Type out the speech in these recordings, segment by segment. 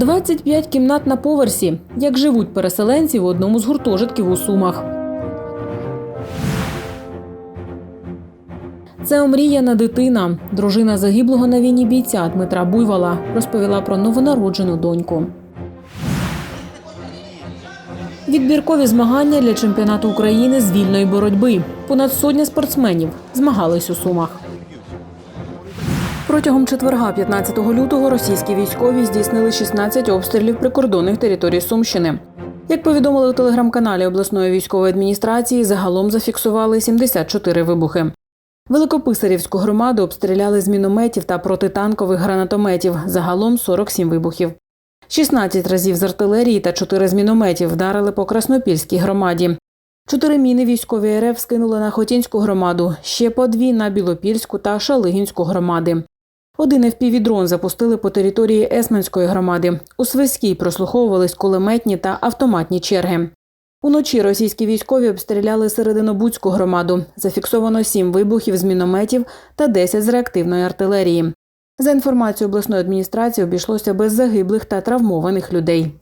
25 кімнат на поверсі. Як живуть переселенці в одному з гуртожитків у Сумах. Це омріяна дитина. Дружина загиблого на війні бійця Дмитра Буйвола розповіла про новонароджену доньку. Відбіркові змагання для чемпіонату України з вільної боротьби. Понад сотня спортсменів змагались у Сумах. Протягом четверга, 15 лютого, російські військові здійснили 16 обстрілів прикордонних територій Сумщини. Як повідомили у телеграм-каналі обласної військової адміністрації, загалом зафіксували 74 вибухи. Великописарівську громаду обстріляли з мінометів та протитанкових гранатометів. Загалом 47 вибухів. 16 разів з артилерії та 4 з мінометів вдарили по Краснопільській громаді. Чотири міни військові РФ скинули на Хотінську громаду, ще по дві на Білопільську та Шалигінську громади. Один FPV-дрон запустили по території Есменської громади. У Свиській прослуховувались кулеметні та автоматні черги. Уночі російські військові обстріляли Серединобудську громаду. Зафіксовано сім вибухів з мінометів та 10 з реактивної артилерії. За інформацією обласної адміністрації, обійшлося без загиблих та травмованих людей.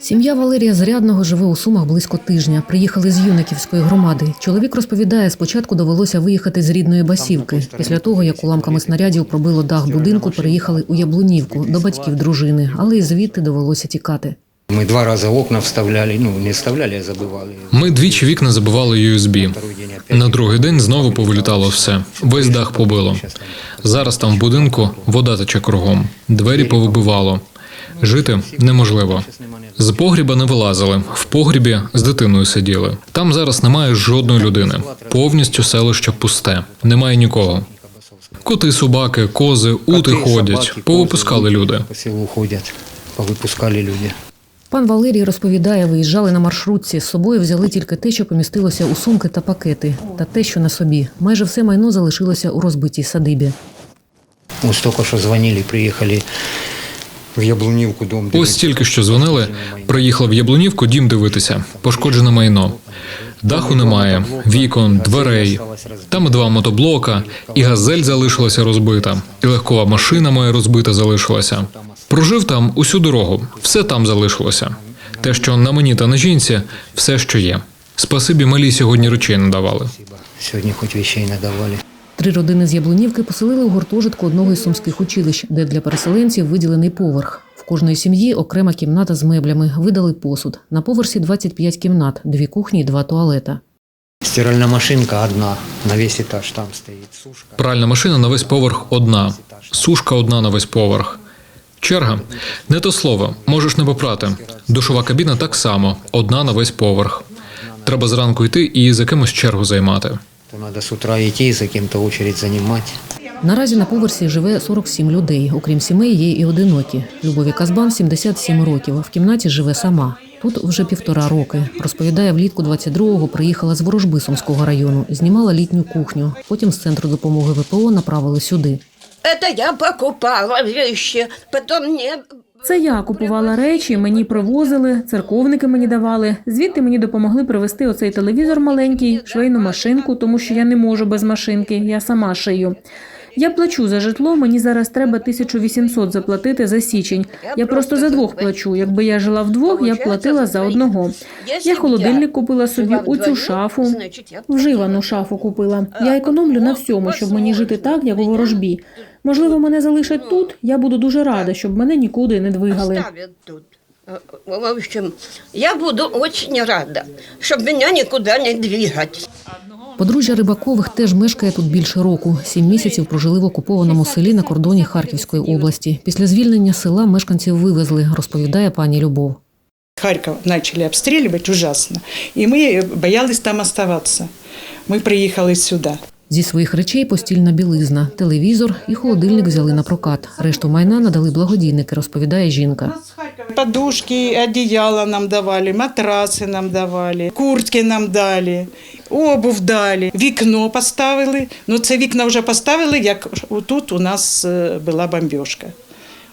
Сім'я Валерія Зарядного живе у Сумах близько тижня. Приїхали з Юниківської громади. Чоловік розповідає, спочатку довелося виїхати з рідної басівки. Після того, як уламками снарядів пробило дах будинку, переїхали у Яблунівку до батьків дружини, але і звідти довелося тікати. Мы два раза окна вставляли, ну не вставляли, а забывали. Ми двічі вікна забивали USB. На другий день знову повилітало все. Весь дах побило. Зараз там в будинку вода тече кругом. Двері повибивало. Жити неможливо. З погріба не вилазили. В погрібі з дитиною сиділи. Там зараз немає жодної людини. Повністю селище пусте. Немає нікого. Коти, собаки, кози, ути Коты, ходять. собаки, Повипускали козы люди. По селу ходят, повыпускали люди. Пан Валерій розповідає, виїжджали на маршрутці. З собою взяли тільки те, що помістилося у сумки та пакети, та те, що на собі. Майже все майно залишилося у розбитій садибі. Вот столько что звонили, приехали в Яблунівку дом. Ось тільки що дзвонили, приїхали в Яблунівку дім дивитися. Пошкоджене майно. Даху немає, вікон, дверей. Там два мотоблока, і газель залишилася розбита, і легкова машина моя розбита залишилася. Прожив там усю дорогу, все там залишилося. Те, що на мені та на жінці, все, що є. Спасибі малі сьогодні речей не давали. Сегодня хоть вещей надавали. Три родини з Яблунівки поселили у гуртожитку одного із сумських училищ, де для переселенців виділений поверх. В кожної сім'ї окрема кімната з меблями, видали посуд. На поверсі 25 кімнат, дві кухні і два туалета. Стиральная машинка одна, на весь этаж там стоит сушка. Пральна машина на весь поверх одна, сушка одна на весь поверх. Черга не то слово, можеш не попрати. Душова кабіна так само, одна на весь поверх. Треба зранку йти і за кимось чергу займати. То надо с утра идти и за кем-то очередь занимать. Наразі на поверсі живе 47 людей. Окрім сімей, є і одинокі. Любові Казбан 77 років. В кімнаті живе сама. Тут вже півтора роки. Розповідає, влітку 22-го приїхала з Ворожби Сумського району, знімала літню кухню. Потім з центру допомоги ВПО направили сюди. Это я покупала вещи, потом мне Це я купувала речі, мені привозили, церковники мені давали. Звідти мені допомогли привезти оцей телевізор маленький, швейну машинку, тому що я не можу без машинки, я сама шию. Я плачу за житло, мені зараз треба 1800 заплатити за січень. Я просто за двох плачу. Якби я жила вдвох, я б платила за одного. Я холодильник купила собі у цю шафу. Вживану шафу купила. Я економлю на всьому, щоб мені жити так, як у ворожбі. Можливо, мене залишать тут. Я буду дуже рада, щоб мене нікуди не двигали. тут. Э, В общем, я буду очень рада, чтобы меня никуда не двигать. Подружжя Рибакових теж мешкає тут більше року. Сім місяців прожили в окупованому селі на кордоні Харківської області. Після звільнення села мешканців вивезли, розповідає пані Любов. Харьков начали обстреливать ужасно, и мы боялись там оставаться. Мы приехали сюда. Зі своїх речей постільна білизна, телевізор і холодильник взяли на прокат. Решту майна надали благодійники, розповідає жінка. Подушки, одеяло нам давали, матрасы нам давали, куртки нам дали, обув дали, вікно поставили. Ну, це вікна вже поставили, як тут у нас е, була бомбіжка.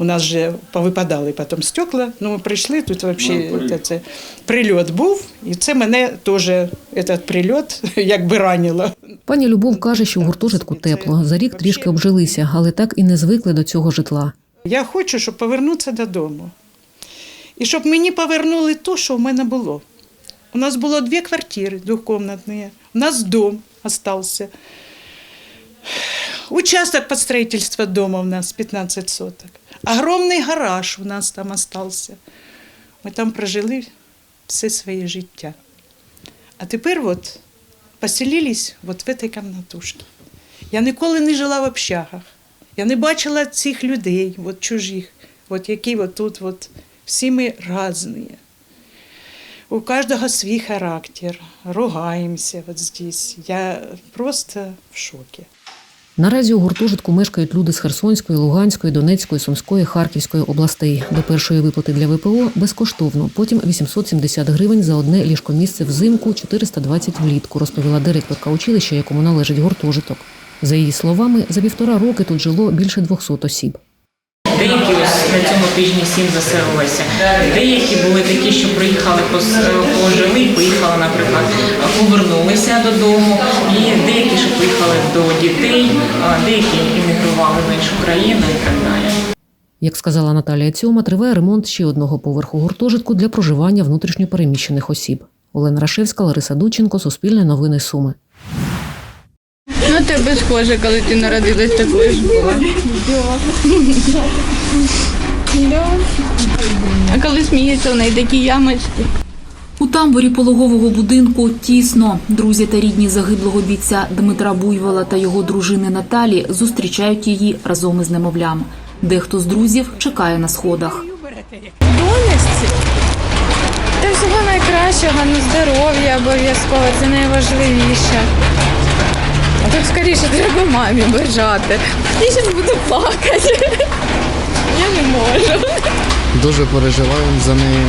У нас же повипадали потім стекла. Ну, ми прийшли, тут взагалі це, це, прильот був, і це мене теж цей прильот якби ранило. Пані Любов каже, що в гуртожитку тепло. За рік трішки обжилися, але так і не звикли до цього житла. Я хочу, щоб повернутися додому. І щоб мені повернули те, що в мене було. У нас було дві квартири двохкомнатні. У нас дом залишився. Участок під строительство дома у нас 15 соток. Огромний гараж у нас там залишився. Ми там прожили все своє життя. А тепер от поселились от в этой комнатушці. Я ніколи не жила в общагах. Я не бачила цих людей, от чужих, от які от тут, от, всі ми різні. У кожного свій характер, ругаємося от здесь. Я просто в шокі. Наразі у гуртожитку мешкають люди з Херсонської, Луганської, Донецької, Сумської, Харківської областей. До першої виплати для ВПО безкоштовно. Потім 870 гривень за одне ліжкомісце взимку, 420 влітку, розповіла директорка училища, якому належить гуртожиток. За її словами, за півтора роки тут жило більше 200 осіб. Деякі ось на цьому тижні сім заселилися. Деякі були такі, що приїхали пожили, поїхали, наприклад, повернулися додому. І деякі, що поїхали до дітей, деякі іммігрували в іншу країну і так далі. Як сказала Наталія Цьома, триває ремонт ще одного поверху гуртожитку для проживання внутрішньопереміщених осіб. Олена Рашевська, Лариса Дученко, Суспільне новини Суми. Ну, тебе схоже, коли ти народилась такою ж була. А коли сміється, в неї такі ямочки. У тамбурі пологового будинку тісно. Друзі та рідні загиблого бійця Дмитра Буйвола та його дружини Наталі зустрічають її разом із немовлям. Дехто з друзів чекає на сходах. Донечці. Та всього найкращого, ну здоров'я обов'язково, це найважливіше. А так скоріше треба мамі бажати. Я зараз буду плакати. Я не можу. Дуже переживаємо за нею.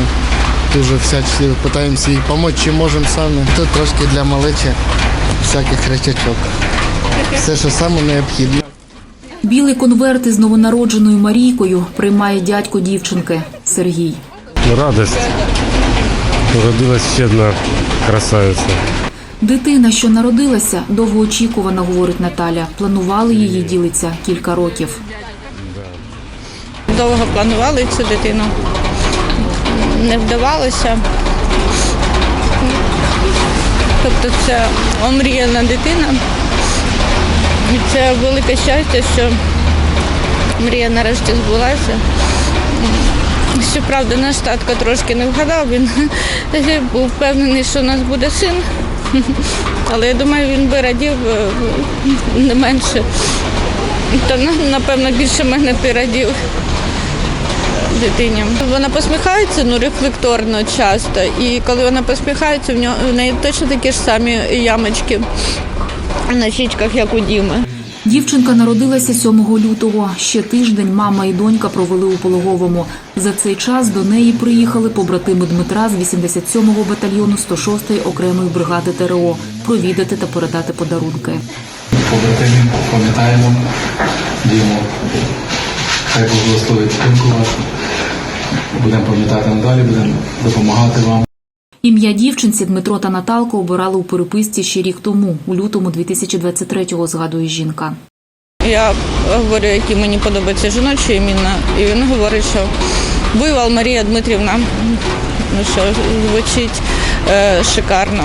Дуже всячески намагаємося їй допомогти, чи можемо самі. Тут трошки для малечі всяких речачок. Все, що саме необхідне. Білий конверт із новонародженою Марійкою приймає дядько дівчинки Сергій. Радость. Родилась ще одна красавиця. Дитина, що народилася, довгоочікувана, говорить Наталя. Планували її ділиться кілька років. Довго планували цю дитину. Не вдавалося. Тобто це омріяна дитина. І це велике щастя, що мрія нарешті збулася. Щоправда, наш татко трошки не вгадав, він був впевнений, що у нас буде син. Але я думаю, він би радів е, не менше. Та напевно більше мене пірадів радів дитині. Вона посміхається ну рефлекторно часто. І коли вона посміхається, в неї точно такі ж самі ямочки на щічках, як у Діми. Дівчинка народилася 7 лютого. Ще тиждень мама і донька провели у пологовому. За цей час до неї приїхали побратими Дмитра з 87-го батальйону 106-ї окремої бригади ТРО провідати та передати подарунки. побратимів, пам'ятаємо, Діму. Хай благословить спинку вашу. Будемо пам'ятати надалі, будемо допомагати вам. Ім'я дівчинці Дмитро та Наталка обирали у переписці ще рік тому, у лютому 2023-го, згадує жінка. Я говорю, які мені подобаються жіночі імена, і він говорить, що Буйвол Марія Дмитрівна. Ну що звучить е, шикарно.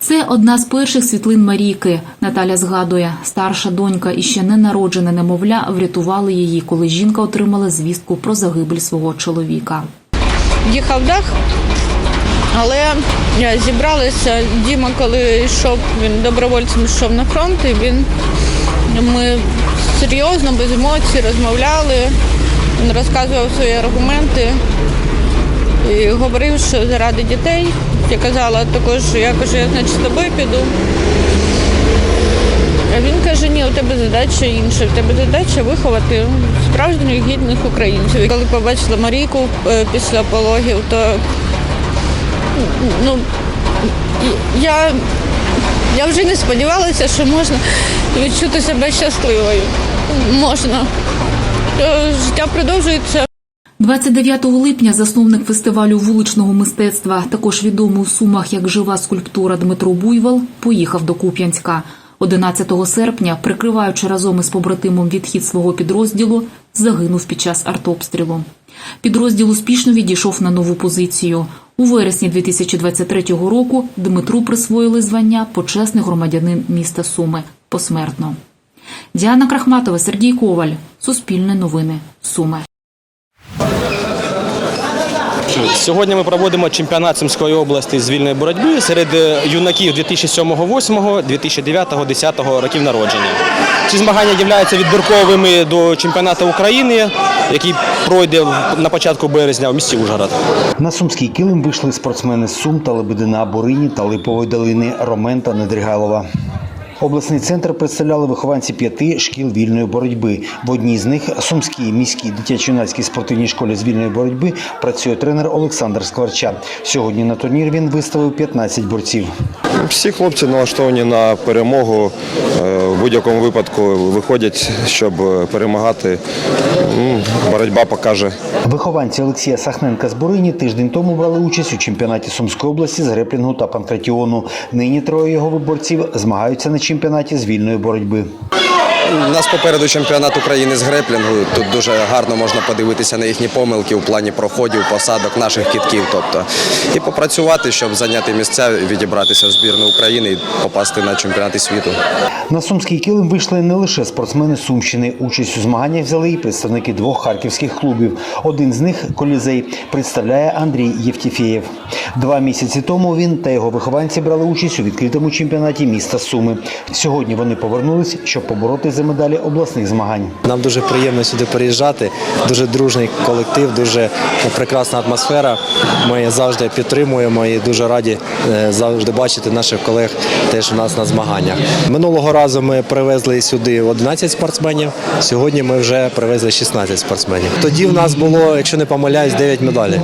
Це одна з перших світлин Марійки. Наталя згадує, старша донька і ще не народжене немовля врятували її, коли жінка отримала звістку про загибель свого чоловіка. Їхав дах, але я зібралася. Діма, коли йшов, він добровольцем йшов на фронт, і він ми серйозно, без емоцій розмовляли. Він розказував свої аргументи і говорив, що заради дітей. Я казала також, я кажу, я значить з тобою піду. А він каже, ні, у тебе задача інша, у тебе задача виховати справжніх гідних українців. Коли побачила Марійку е, після пологів, то ну, я, я вже не сподівалася, що можна відчути себе щасливою. Можна. е, життя продовжується. 29 липня засновник фестивалю вуличного мистецтва, також відомий у Сумах як жива скульптура Дмитро Буйвол, поїхав до Куп'янська. 11 серпня, прикриваючи разом із побратимом відхід свого підрозділу, загинув під час артобстрілу. Підрозділ успішно відійшов на нову позицію. У вересні 2023 року Дмитру присвоїли звання почесний громадянин міста Суми посмертно. Діана Крахматова, Сергій Коваль. Суспільне новини. Суми. Сьогодні ми проводимо чемпіонат Сумської області з вільної боротьби серед е, юнаків 2007, 2008, 2009, 2010 років народження. Ці змагання являються відбірковими до чемпіонату України, який пройде на початку березня в місті Ужгород. На сумський килим вийшли спортсмени з Сум та Лебедина Борині та Липової долини Ромен та. Обласний центр представляли вихованці п'яти шкіл вільної боротьби. В одній з них Сумській міській дитячо-юнацькій спортивній школі з вільної боротьби працює тренер Олександр Скворча. Сьогодні на турнір він виставив 15 борців. Всі хлопці налаштовані на перемогу. Е, В будь-якому випадку виходять, щоб перемагати. Боротьба покаже. Вихованці Олексія Сахненка з Борині тиждень тому брали участь у чемпіонаті Сумської області з греплінгу та панкратіону. Нині троє його виборців змагаються на чемпіонаті з вільної боротьби. У нас попереду чемпіонат України з греплінгу. Тут дуже гарно можна подивитися на їхні помилки у плані проходів, посадок наших кітків. Тобто, і попрацювати, щоб зайняти місця, відібратися в збірну України і попасти на чемпіонати світу. На сумський килим вийшли не лише спортсмени Сумщини. Участь у змаганнях взяли і представники двох харківських клубів. Один з них колізей представляє Андрій Євтіфєєв. Два місяці тому він та його вихованці брали участь у відкритому чемпіонаті міста Суми. Сьогодні вони повернулись, щоб побороти за медалі обласних змагань. Нам дуже приємно сюди приїжджати. Дуже дружний колектив, дуже прекрасна атмосфера. Ми завжди підтримуємо і дуже раді е, завжди бачити наших колег теж у нас на змаганнях. Минулого разу ми привезли сюди 11 спортсменів. Сьогодні ми вже привезли 16 спортсменів. Тоді в нас було, якщо не помиляюсь, 9 медалей.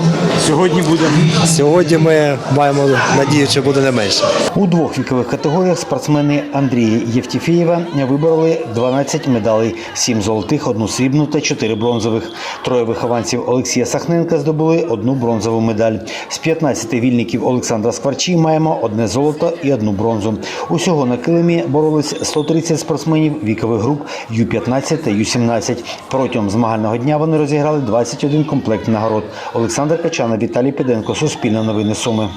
Сьогодні буде сьогодні. Ми маємо надію, що буде не менше. У двох вікових категоріях спортсмени Андрія Євтіфєєва вибороли 12 медалей: 7 золотих, одну срібну та 4 бронзових. Троє вихованців Олексія Сахненка здобули одну бронзову медаль. З 15 вільників Олександра Скварчі маємо одне золото і одну бронзу. Усього на килимі боролись 130 спортсменів вікових груп Ю-15 та Ю-17. Протягом змагального дня вони розіграли 21 комплект нагород. Олександр Качана, Віталій Педенко, Суспільне новини Суми.